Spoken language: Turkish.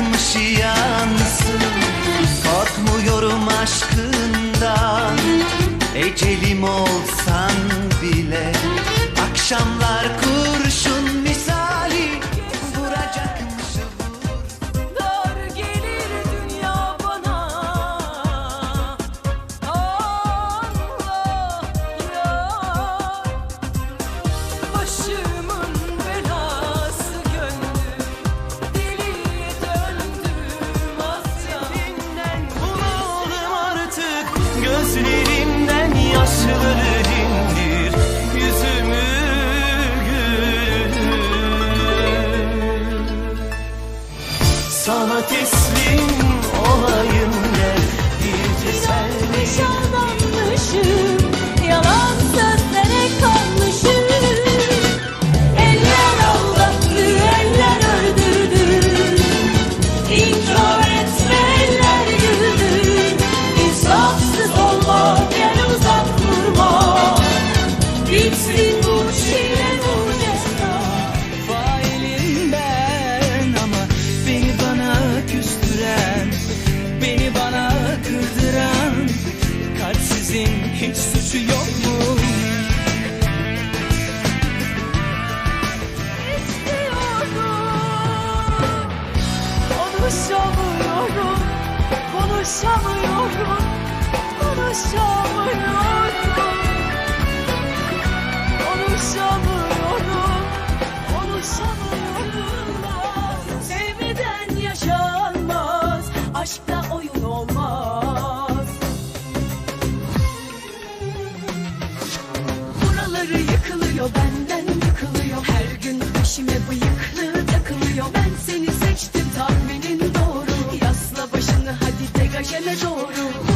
bırakmış yansın Korkmuyorum aşkından Ecelim olsan bile Akşamlar teslim olayım Bir İnanmış teselli aldanmışım Yalan sözlere kanmışım. Eller aldattı, eller öldürdü. İnkar kırdıran Kalpsizin hiç suçu yok mu? Konuşamıyorum Konuşamıyorum Konuşamıyorum yıkılıyor benden yıkılıyor. Her gün peşime bıyıklı takılıyor. Ben seni seçtim tahminin doğru. Yasla başını hadi degajeme doğru